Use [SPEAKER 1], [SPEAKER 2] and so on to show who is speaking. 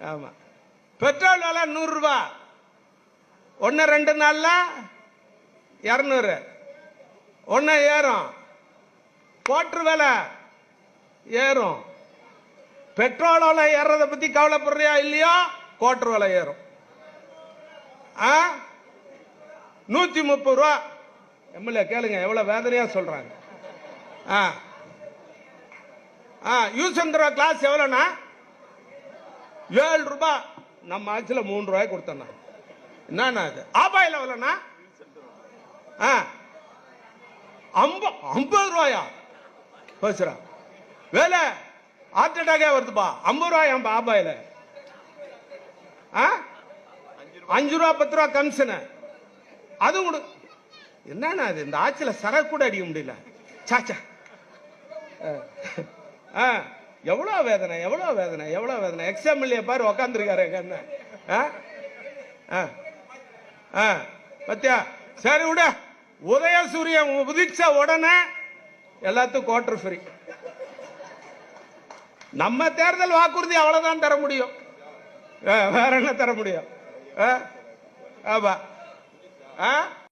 [SPEAKER 1] ஆமா. பெட்ரோல் விலை நூறு ஒன்று ரெண்டு நாள்ல இரநூறு. ஒன்று ஏறும். கோட்ரு விலை ஏறும். பெட்ரோல் விலை ஏறத பத்தி கவலைப்படுறியா இல்லையோ? கோட்ரு விலை ஏறும். ஆ? நூத்தி முப்பது ரூபா. எம்எல்ஏ கேளுங்க எவ்வளவு வேதனையா சொல்றாங்க. ஆ. ஆ யூசந்திரா கிளாஸ் எவ்வளோண்ணா? ஏழு ரூபாய் நம்ம ஆட்சியில் மூணு ரூபாய் கொடுத்தோண்ணா என்னண்ணா அது ஆபாயில் எவ்வளோண்ணா? ஆ. ஐம்பது ஐம்பது ரூபாயா? பேசுகிறா வேலை ஹார்ட் அட்டாக்கே வருதுப்பா. ஐம்பது ரூபாயாம்பா ஆபாயில்? ஆ? அஞ்சு ரூபா பத்து ரூபா கமிஷனு. அதுவும் கொடு. என்னண்ணா அது இந்த ஆட்சியில் சரக்கு கூட அடிக்க முடியல. சாச்சா ஆ. எவ்வளோ வேதனை எவ்வளோ வேதனை எவ்வளோ வேதனை? எக்ஸாம்பிள்லையே பாரு உக்காந்துருக்காரு எங்க ஆ? ஆ. ஆ. பத்தியா? சரி விட. உதயசூரியன் உதிச்ச உடனே எல்லாத்துக்கும் குவார்டர் ஃப்ரீ நம்ம தேர்தல் வாக்குறுதி அவ்வளோதான் தர முடியும். ஆ, வேற என்ன தர முடியும்? ஆ? ஆமா. ஆ?